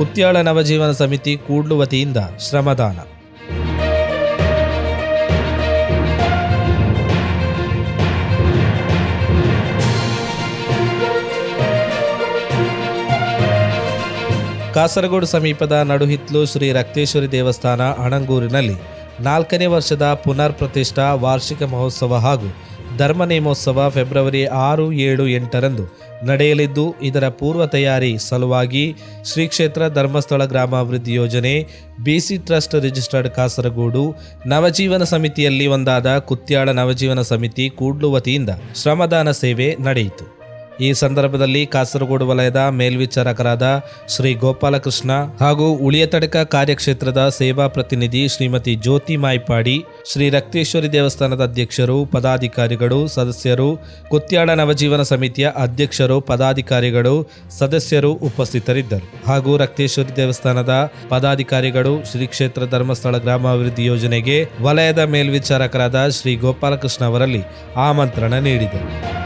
ಕುತ್ಯಾಳ ನವಜೀವನ ಸಮಿತಿ ಕೂಡ್ಲು ವತಿಯಿಂದ ಶ್ರಮದಾನ. ಕಾಸರಗೋಡು ಸಮೀಪದ ನಡುಹಿತ್ಲು ಶ್ರೀ ರಕ್ತೇಶ್ವರಿ ದೇವಸ್ಥಾನ ಅಣಂಗೂರಿನಲ್ಲಿ ನಾಲ್ಕನೇ ವರ್ಷದ ಪುನರ್ ಪ್ರತಿಷ್ಠಾ ವಾರ್ಷಿಕ ಮಹೋತ್ಸವ ಹಾಗೂ ಧರ್ಮ ನೇಮೋತ್ಸವ ಫೆಬ್ರವರಿ ಆರು ಏಳು ಎಂಟರಂದು ನಡೆಯಲಿದ್ದು, ಇದರ ಪೂರ್ವ ತಯಾರಿ ಸಲುವಾಗಿ ಶ್ರೀ ಕ್ಷೇತ್ರ ಧರ್ಮಸ್ಥಳ ಗ್ರಾಮಾಭಿವೃದ್ಧಿ ಯೋಜನೆ BC trust registered Kasaragod, Navajeevan ಸಮಿತಿಯಲ್ಲಿ ಒಂದಾದ ಕುತ್ಯಾಳ ನವಜೀವನ ಸಮಿತಿ ಕೂಡ್ಲು ವತಿಯಿಂದ ಶ್ರಮದಾನ ಸೇವೆ ನಡೆಯಿತು. ಈ ಸಂದರ್ಭದಲ್ಲಿ ಕಾಸರಗೋಡು ವಲಯದ ಮೇಲ್ವಿಚಾರಕರಾದ ಶ್ರೀ ಗೋಪಾಲಕೃಷ್ಣ ಹಾಗೂ ಉಳಿಯತಡಕ ಕಾರ್ಯಕ್ಷೇತ್ರದ ಸೇವಾ ಪ್ರತಿನಿಧಿ ಶ್ರೀಮತಿ ಜ್ಯೋತಿ ಮಾಯ್ಪಾಡಿ, ಶ್ರೀ ರಕ್ತೇಶ್ವರಿ ದೇವಸ್ಥಾನದ ಅಧ್ಯಕ್ಷರು, ಪದಾಧಿಕಾರಿಗಳು, ಸದಸ್ಯರು, ಕುತ್ಯಾಳ ನವಜೀವನ ಸಮಿತಿಯ ಅಧ್ಯಕ್ಷರು, ಪದಾಧಿಕಾರಿಗಳು, ಸದಸ್ಯರು ಉಪಸ್ಥಿತರಿದ್ದರು. ಹಾಗೂ ರಕ್ತೇಶ್ವರಿ ದೇವಸ್ಥಾನದ ಪದಾಧಿಕಾರಿಗಳು, ಶ್ರೀ ಕ್ಷೇತ್ರ ಧರ್ಮಸ್ಥಳ ಗ್ರಾಮಾಭಿವೃದ್ಧಿ ಯೋಜನೆಗೆ ವಲಯದ ಮೇಲ್ವಿಚಾರಕರಾದ ಶ್ರೀ ಗೋಪಾಲಕೃಷ್ಣ ಅವರಲ್ಲಿ ಆಮಂತ್ರಣ ನೀಡಿದರು.